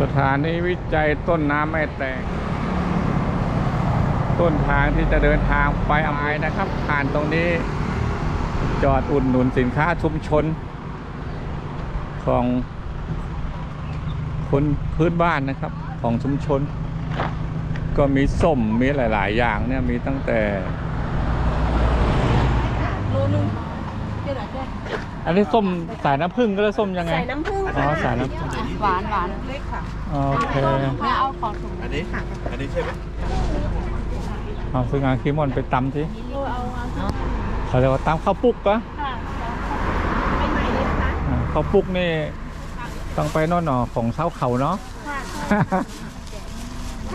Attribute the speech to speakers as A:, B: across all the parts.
A: สถานีวิจัยต้นน้ำแม่แตงต้นทางที่จะเดินทางไปอำไพนะครับ ผ่านตรงนี้ จอดอุดหนุนสินค้าชุมชน ของคนพื้นบ้านนะครับ ของชุมชน ก็มีส้มมีหลาย ๆ อย่างเนี่ยมีตั้งแต่
B: โลนึงเท่าไหร่แจ้
A: อันนี้ส้มสายน้ำผึ้งก็แล้วส้มยังไง
B: ใส่น้ำผึ้ง
A: อ๋อ
B: ค่ะ
A: สายน้ำผึ้ง
B: หวานหวานเล็กค่ะ
A: โอเค
B: แม่เอาของถุง
C: อันนี้ อันนี้ใช่ไหม
A: เอาซื้องานคีมอนไปตำสิ
B: โลเอาเอา
A: เขาเรียกว่าตำข้าวปุกปะ
B: ค่ะไปใหม่เลยนะคะ
A: อ่าข้าวปุกนี่ต้องไปโน่นหนอของเช้าเขาเนาะ
B: ค่ะ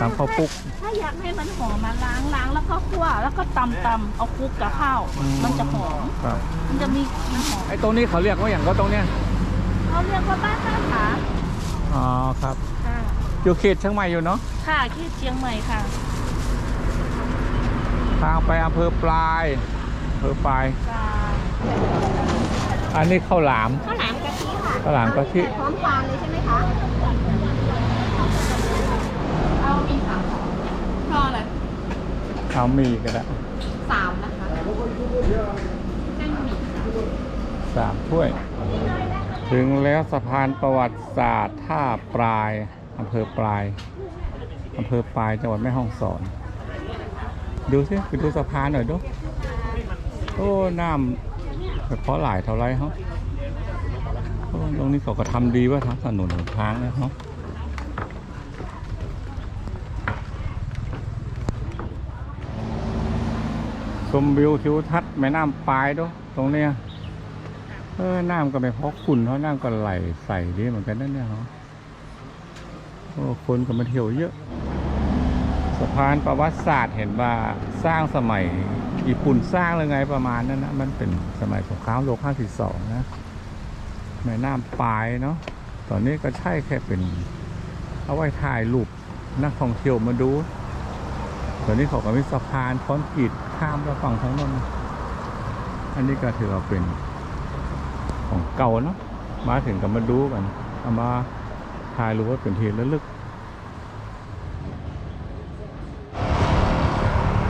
A: ตำข้าวปุก
B: ถ้าอยากให้มันหอมมาล้างล้างแล้วก็คั่วแล้วก็ตำตำเอาคลุกกับข้าว
A: อืม
B: มันจะหอม
A: ครับ
B: มันจะมีมันหอม
A: ไอ้ตรงนี้เขาเรียกว่าอย่างก็ตรงเนี้ย
B: เขาเรียกว่าบ้านท่าผา
A: อ๋อครับ
B: ค่ะ
A: อยู่เขตเชียงใหม่อยู่เนาะ
B: ค่ะที่เชียงใหม่ค่ะ
A: ทางไปอำเภอปลายอำเภอปลาย
B: จ้า
A: อันนี้ข้าวหลาม
B: ข้าวหลามกะทิค่ะ
A: ข้าวหลามกะทิ
B: พร้อมทานเลยใช่ไหมคะเอามีสามพออะไร
A: เอามีก็ได้
B: สามนะคะเส้นหมี่
A: สามถ้วย ถึงแล้วสะพานประวัติศาสตร์ท่าปลายอำเภอปลายอำเภอปลายจังหวัดแม่ฮ่องสอน ดูสิไปดูสะพานหน่อยดูโอ้น้ำเพราะหลายเท่าไรฮะโอ้ตรงนี้เขาก็ทำดีว่าทางถนนหนทางนะฮะ ชมวิวทิวทัศน์แม่น้ำปลายดูตรงเนี้ยเออน้ำก็ไม่พอขุ่นเพราะน้ำก็ไหลใส่ดีเหมือนกันนั่นเนี่ยเหรอโอ้คนก็มาเที่ยวเยอะ สะพานประวัติศาสตร์เห็นว่าสร้างสมัยญี่ปุ่นสร้างเลยไงประมาณนั้นนะมันเป็นสมัยสงครามโลกครั้งที่สองนะแม่น้ำปลายเนาะตอนนี้ก็ใช่แค่เป็น เอาไว้ถ่ายรูปนักท่องเที่ยวมาดู ตอนนี้เขาก็มีสะพานคอนกรีต ข้ามแล้วฝั่งทั้งนนอันนี้ก็ถือว่าเป็นของเก่าเนาะมาถึงก็มาดูกันเอามาถ่ายรูปไว้เป็นที่ระลึก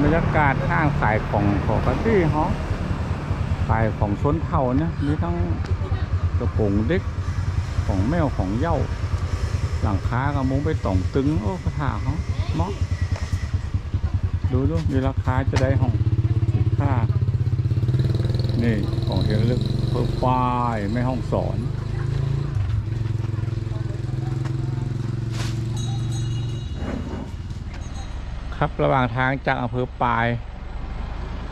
A: บรรยากาศห้างขายของของกันที่ฮะขายของชนเผ่าเนี่ยมีทั้งกระโปรงเด็กของแมวของเหย้าหลังคากับมุ้งไปต่องตึงโอ้กระถาเขาเนาะ ดูดูมีราคาจะได้ห้องค่า นี่ของที่ระลึกเพื่อป้ายแม่ห้องสอนครับระหว่างทางจากอำเภอปาย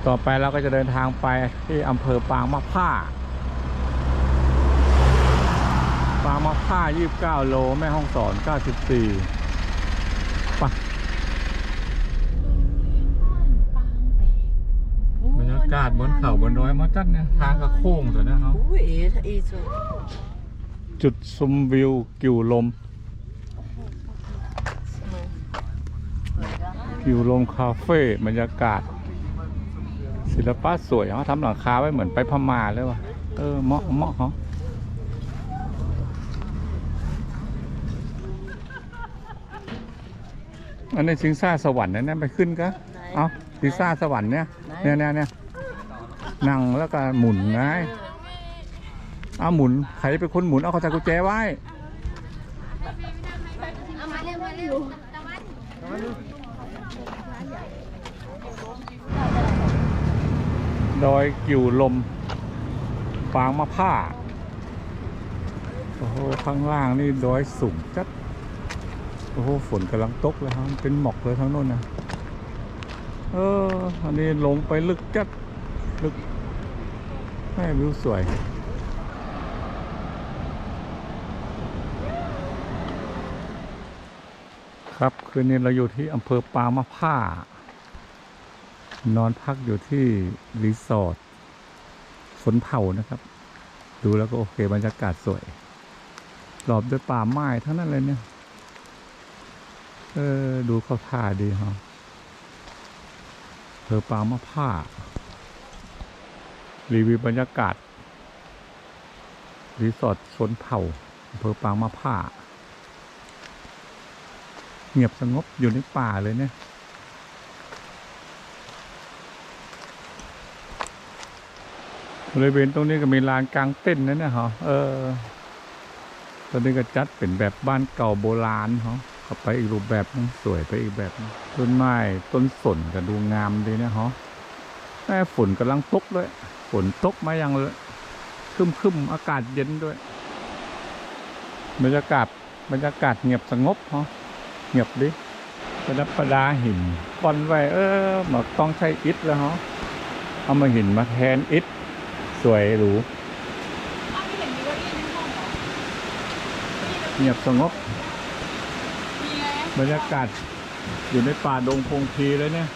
A: ต่อไปเราก็จะเดินทางไปที่อำเภอปางมะผ้าปางมะผ้า 29 โล แม่ห้องสอน 94 กาศบนเขาบนดอยมาจัดเนี่ยทางก็โค้งตัวนะครับ
D: อุ้ยถ้าอีสุด
A: จุดชมวิวกิวลม กิวลมคาเฟ่บรรยากาศ ศิลปะสวยเขาทำหลังคาไว้เหมือนไปพม่าเลยว่ะเออเหมาะเหมาะเขาอันนี้ชิงซ่าสวรรค์นะเนี่ยไปขึ้นก็เอาชิงซ่าสวรรค์เนี่ยเนี่ยเนี่ยเนี่ย นั่งแล้วก็หมุนไงเอาหมุนใครเป็นคนหมุนเอาเขาใส่กุญแจไว้ดอยกิ่วลมฟางมะผ้าโอ้โหข้างล่างนี่ดอยสูงจัดโอ้โหฝนกำลังตกเลยครับเป็นหมอกเลยทั้งโน้นนะเอออันนี้ลงไปลึกจัดลึก ม่วิวสวย ครับคืนนี้เราอยู่ที่อำเภอปางมะผ้า นอนพักอยู่ที่รีสอร์ทฝนเผานะครับ ดูแล้วก็โอเคบรรยากาศสวยรอบด้วยป่าไม้ทั้งนั้นเลยเนี่ย เออ ดูเขาท่าดีฮะเธอปามะผ้า รีวิวบรรยากาศ รีสอร์ทชนเผ่าอำเภอปางมะผ้า เงียบสงบอยู่ในป่าเลยเนี่ยบริเวณตรงนี้ก็มีลานกลางเต้นนะเนี่ยเหรอเออ ตอนนี้ก็จัดเป็นแบบบ้านเก่าโบราณเหรอเข้าไปอีกรูปแบบนึงสวยไปอีกแบบนึงต้นไม้ต้นสนก็ดูงามดีนะเหรอแม่ฝนกำลังตกด้วย ฝนตกมาอย่างเลยคึมคึมๆอากาศเย็นด้วย บรรยากาศบรรยากาศเงียบสงบเหรอเงียบดิประดับประดาหินก้อนไว้เออหมากต้องใช้อิฐแล้วเหรอเอามาหินมาแทนอิฐสวยหรู
B: เงี
A: ยบสงบ บรรยากาศอยู่ในป่าดงพงพีเลยเนี่ย